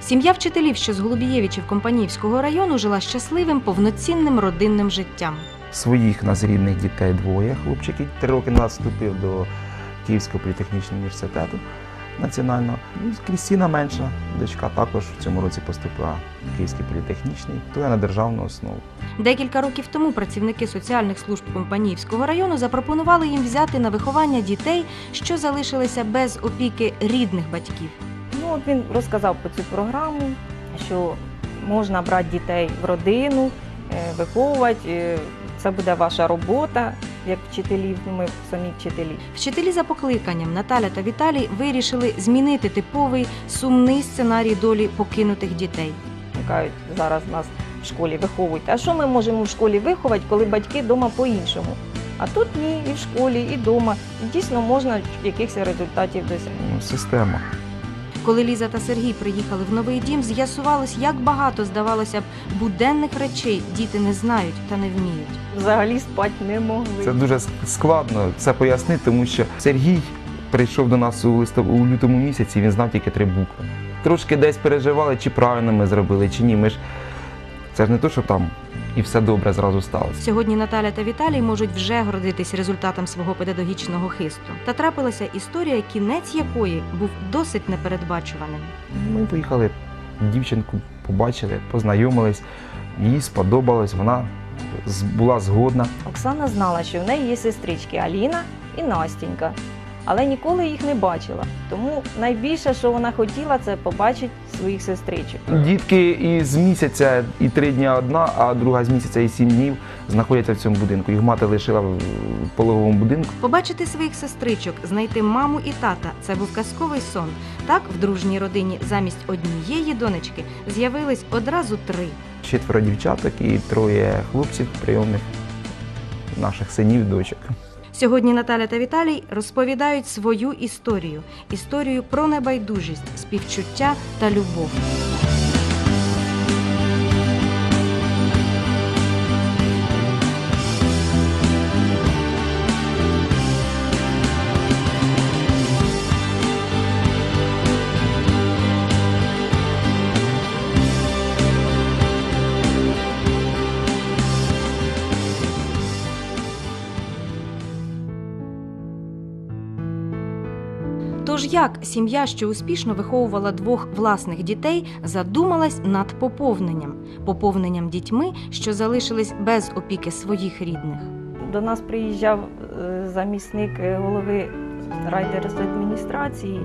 Сім'я вчителів, що з Голубієвичів Компанівського району, жила щасливим повноцінним родинним життям. Своїх нас рідних дітей двоє хлопчиків. Три роки назад вступив до Київського політехнічного університету національного. Ну, Крістіна менша, дочка також в цьому році поступила в Київський політехнічний, то я на державну основу. Декілька років тому працівники соціальних служб Компанівського району запропонували їм взяти на виховання дітей, що залишилися без опіки рідних батьків. От він розказав про цю програму, що можна брати дітей в родину, е, виховувати. е, Це буде ваша робота як вчителів. Ми самі вчителі. Вчителі за покликанням Наталя та Віталій вирішили змінити типовий сумний сценарій долі покинутих дітей. Кажуть, зараз нас в школі виховують. А що ми можемо в школі виховати, коли батьки вдома по-іншому? А тут ні, і в школі, і вдома. І дійсно можна якихось результатів досягти. Ну, система. Коли Ліза та Сергій приїхали в новий дім, з'ясувалось, як багато здавалося б буденних речей діти не знають та не вміють. Взагалі спати не могли. Це дуже складно це пояснити, тому що Сергій прийшов до нас у листопаді у лютому місяці, він знав тільки три букви. Трошки десь переживали, чи правильно ми зробили, чи ні. Ми ж це ж не то, що там і все добре зразу сталося. Сьогодні Наталя та Віталій можуть вже гордитись результатом свого педагогічного хисту. Та трапилася історія, кінець якої був досить непередбачуваним. Ми поїхали, дівчинку побачили, познайомились, їй сподобалось, вона була згодна. Оксана знала, що в неї є сестрички Аліна і Настінька, але ніколи їх не бачила. Тому найбільше, що вона хотіла, це побачити своїх сестричок. Дітки із місяця і три дні одна, а друга з місяця і сім днів знаходяться в цьому будинку. Їх мати лишила в пологовому будинку. Побачити своїх сестричок, знайти маму і тата це був казковий сон. Так в дружній родині замість однієї донечки з'явились одразу три. Четверо дівчаток і троє хлопців, прийомних наших синів, дочок. Сьогодні Наталя та Віталій розповідають свою історію історію про небайдужість, співчуття та любов. Як сім'я, що успішно виховувала двох власних дітей, задумалась над поповненням, поповненням дітьми, що залишились без опіки своїх рідних. До нас приїжджав е, замісник е, голови райдержадміністрації,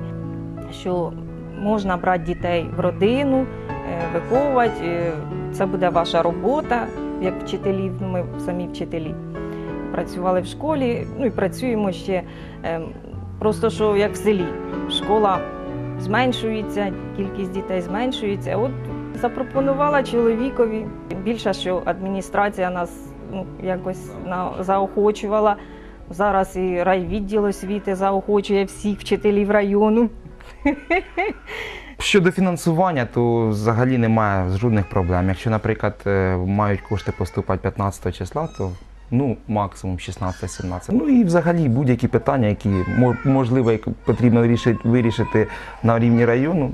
що можна брати дітей в родину, е, виховувати. Це буде ваша робота як вчителів. Ми самі вчителі працювали в школі, ну і працюємо ще. Просто що як в селі. Школа зменшується, кількість дітей зменшується. От запропонувала чоловікові. Більше, що адміністрація нас ну, якось заохочувала. Зараз і райвідділ освіти заохочує всіх вчителів району. Щодо фінансування, то взагалі немає жодних проблем. Якщо, наприклад, е, мають кошти поступати 15 числа, то ну максимум 16-17. Ну і взагалі будь-які питання, які можливо як потрібно вирішити, вирішити на рівні району.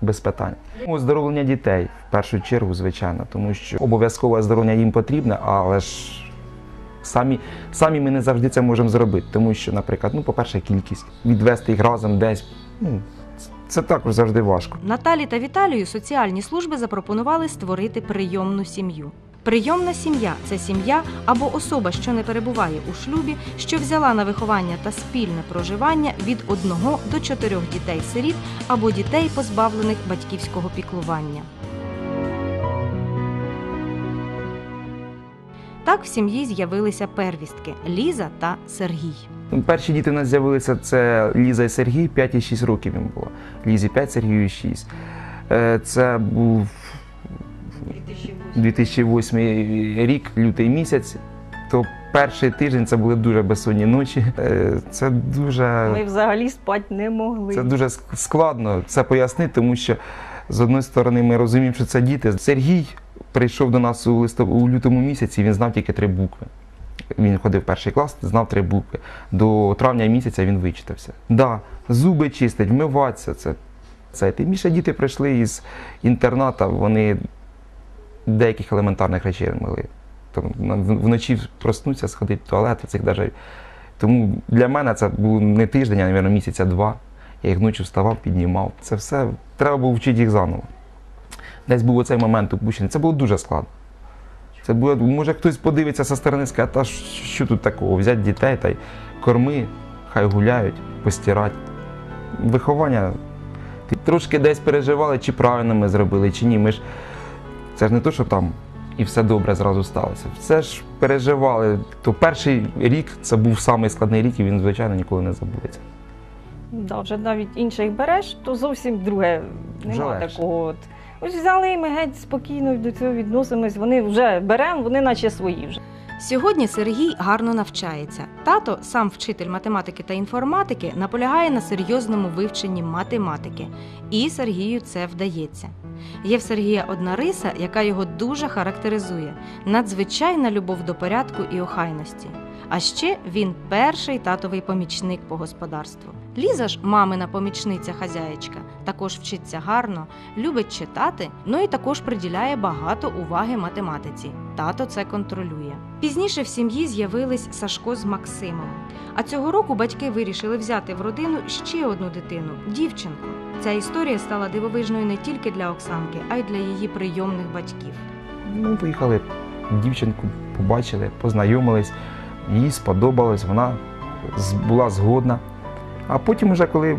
Без питань. Оздоровлення дітей в першу чергу, звичайно, тому що обов'язкове оздоровлення їм потрібне, але ж самі, самі ми не завжди це можемо зробити. Тому що, наприклад, ну, по-перше, кількість відвести їх разом десь. Ну, це також завжди важко. Наталі та Віталію соціальні служби запропонували створити прийомну сім'ю. Прийомна сім'я це сім'я або особа, що не перебуває у шлюбі, що взяла на виховання та спільне проживання від одного до чотирьох дітей-сиріт або дітей, позбавлених батьківського піклування. Так в сім'ї з'явилися первістки Ліза та Сергій. Перші діти у нас з'явилися це Ліза і Сергій, 5 і 6 років їм було. Лізі 5, Сергію 6. Е, Це був 2008 рік, лютий місяць. То перший тиждень це були дуже безсонні ночі. Е, Це дуже, Ми взагалі спати не могли. це дуже складно це пояснити, тому що з одної сторони ми розуміємо, що це діти. Сергій прийшов до нас у, листоп... у лютому місяці, він знав тільки три букви. Він ходив в перший клас, знав три букви. До травня місяця він вичитався. Да, зуби чистить, вмиватися це Це тим більше діти прийшли із інтерната, вони деяких елементарних речей не могли. Там, вночі проснуться, сходити в туалет, цих даже. Тому для мене це був не тиждень, а, мабуть, місяця два. Я їх ночі вставав, піднімав. Це все треба було вчити їх заново. Десь був оцей момент упущений. Це було дуже складно. Це було, може хтось подивиться зі сторони скаже, та що тут такого? Взяти дітей та й корми, хай гуляють, постирати. Виховання. Трошки десь переживали, чи правильно ми зробили, чи ні. Ми ж це ж не то, що там і все добре зразу сталося. Все ж переживали. То перший рік це був самий складний рік, і він, звичайно, ніколи не забудеться. Да, вже навіть інших береш, то зовсім друге. Нема такого. От. Ось взяли і ми геть спокійно до цього відносимось. Вони вже беремо, вони наче свої вже. Сьогодні Сергій гарно навчається. Тато, сам вчитель математики та інформатики, наполягає на серйозному вивченні математики, і Сергію це вдається. Є в Сергія одна риса, яка його дуже характеризує: надзвичайна любов до порядку і охайності. А ще він перший татовий помічник по господарству. Ліза ж, мамина помічниця хазяєчка, також вчиться гарно, любить читати, ну і також приділяє багато уваги математиці. Тато це контролює. Пізніше в сім'ї з'явились Сашко з Максимом. А цього року батьки вирішили взяти в родину ще одну дитину дівчинку. Ця історія стала дивовижною не тільки для Оксанки, а й для її прийомних батьків. Ми поїхали, дівчинку побачили, познайомились, їй сподобалось, вона була згодна. А потім, уже, коли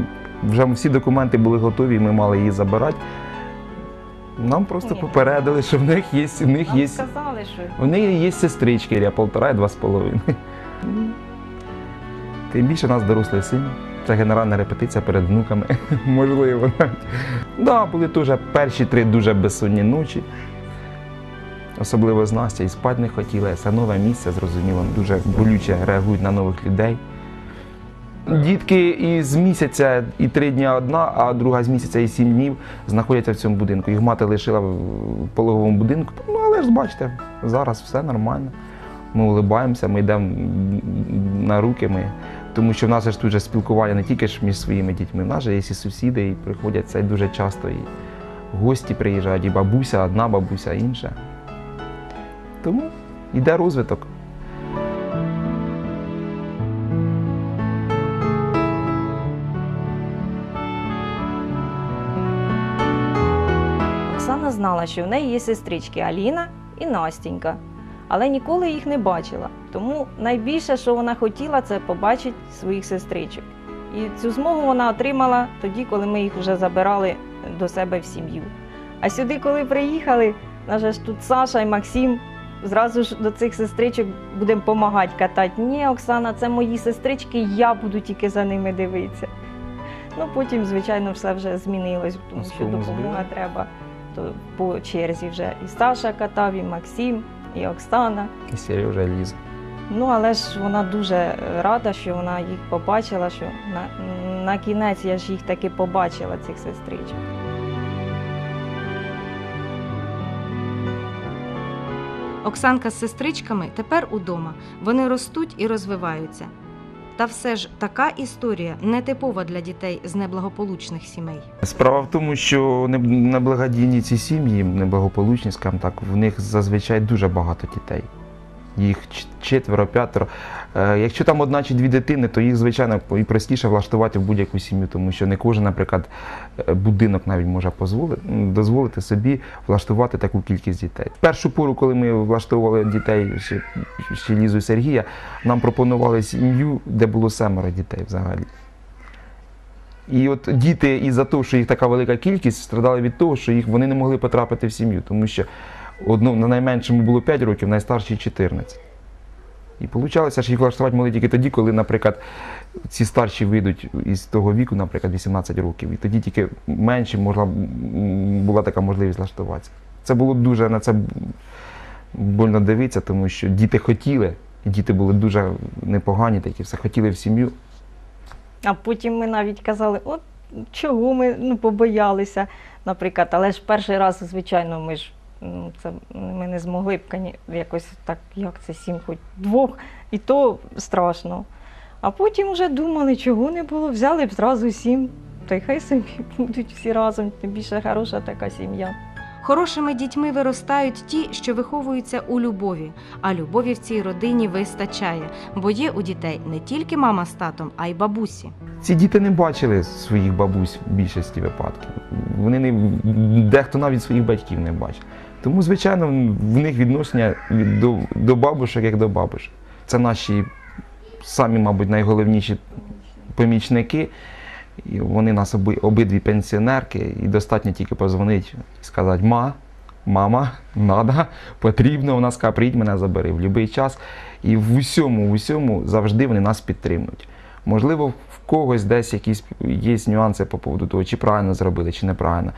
вже всі документи були готові, і ми мали її забирати, нам просто попередили, що в них є, в них є, сказали, що в неї є сестрички, я полтора і два з половиною. Тим більше нас дорослий син. Це генеральна репетиція перед внуками. Можливо, навіть. Да, були теж перші три дуже безсонні ночі. Особливо з Настя і спати не хотіла. Це нове місце, зрозуміло, дуже болюче реагують на нових людей. Дітки із місяця і три дня одна, а друга з місяця і сім днів знаходяться в цьому будинку. Їх мати лишила в пологовому будинку. Ну, але ж бачите, зараз все нормально. Ми улибаємося, ми йдемо на руки. Ми, тому що в нас ж тут же спілкування не тільки ж між своїми дітьми, в нас же є і сусіди, і приходять це дуже часто. І гості приїжджають, і бабуся, одна бабуся, інша. Тому йде розвиток. Оксана знала, що в неї є сестрички Аліна і Настінька, але ніколи їх не бачила. Тому найбільше, що вона хотіла, це побачити своїх сестричок. І цю змогу вона отримала тоді, коли ми їх вже забирали до себе в сім'ю. А сюди, коли приїхали, наже ж тут Саша і Максим. Зразу ж до цих сестричок будемо допомагати катати. Ні, Оксана, це мої сестрички, я буду тільки за ними дивитися. Ну потім, звичайно, все вже змінилось, тому що допомога треба. То по черзі вже і Саша катав, і Максим, і Оксана. І Сережа лізе. Ну але ж вона дуже рада, що вона їх побачила, що на, на кінець я ж їх таки побачила, цих сестричок. Оксанка з сестричками тепер удома. Вони ростуть і розвиваються. Та все ж така історія нетипова для дітей з неблагополучних сімей. Справа в тому, що не- неблагодійні ці сім'ї, неблагополучні, скажімо так, в них зазвичай дуже багато дітей. Їх четверо, п'ятеро. Е, Якщо там одна чи дві дитини, то їх, звичайно, і простіше влаштувати в будь-яку сім'ю, тому що не кожен, наприклад, е, будинок навіть може дозволити собі влаштувати таку кількість дітей. Першу пору, коли ми влаштовували дітей ще, ще Лізу і Сергія, нам пропонували сім'ю, де було семеро дітей взагалі. І от діти із-за того, що їх така велика кількість, страдали від того, що їх вони не могли потрапити в сім'ю, тому що одну, на найменшому було 5 років, найстаршій 14. І вийшло, що їх влаштувати могли тільки тоді, коли, наприклад, ці старші вийдуть із того віку, наприклад, 18 років. І тоді тільки менші можна, була така можливість влаштуватися. Це було дуже на це больно дивитися, тому що діти хотіли, і діти були дуже непогані, такі все хотіли в сім'ю. А потім ми навіть казали, от чого ми ну, побоялися, наприклад, але ж перший раз, звичайно, ми ж ну, це ми не змогли б кані- якось так, як це сім, хоч двох, і то страшно. А потім вже думали, чого не було, взяли б зразу сім. то й хай собі будуть всі разом, тим більше хороша така сім'я. Хорошими дітьми виростають ті, що виховуються у любові, а любові в цій родині вистачає, бо є у дітей не тільки мама з татом, а й бабусі. Ці діти не бачили своїх бабусь в більшості випадків. Вони не дехто навіть своїх батьків не бачив. Тому, звичайно, в них відношення до, до бабушок як до бабушок. Це наші самі, мабуть, найголовніші помічники. І вони нас оби, обидві пенсіонерки, і достатньо тільки позвонити і сказати Ма, мама, надо, потрібно. Вона скаже, прийдь мене забери в будь-який час. І в усьому, в усьому завжди вони нас підтримують. Можливо, в когось десь якісь є нюанси по поводу того, чи правильно зробили, чи неправильно.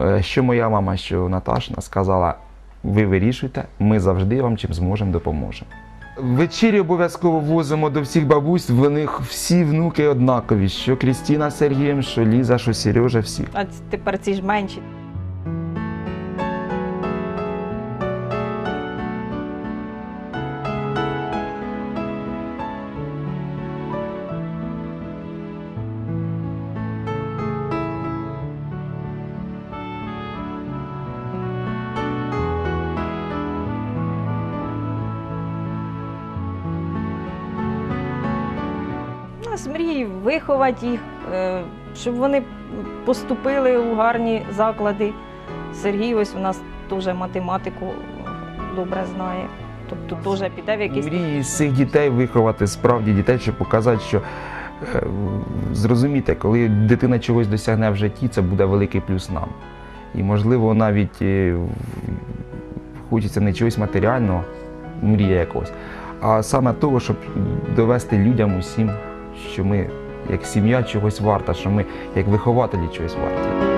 Е, Що моя мама, що Наташна сказала, ви вирішуйте, ми завжди вам чим зможемо допоможемо. Вечері обов'язково возимо до всіх бабусь, в них всі внуки однакові, що Крістіна з Сергієм, що Ліза, що Сережа, всі. А тепер ці ж менші. Нас мрії виховати їх, е, щоб вони поступили у гарні заклади. Сергій ось у нас теж математику добре знає. Тобто теж піде в якийсь Мрії з цих дітей виховати справді дітей, щоб показати, що е, зрозуміти, коли дитина чогось досягне в житті, це буде великий плюс нам. І можливо навіть е, хочеться не чогось матеріального, мрія якогось, а саме того, щоб довести людям усім, що ми як сім'я чогось варта, що ми як вихователі чогось варті.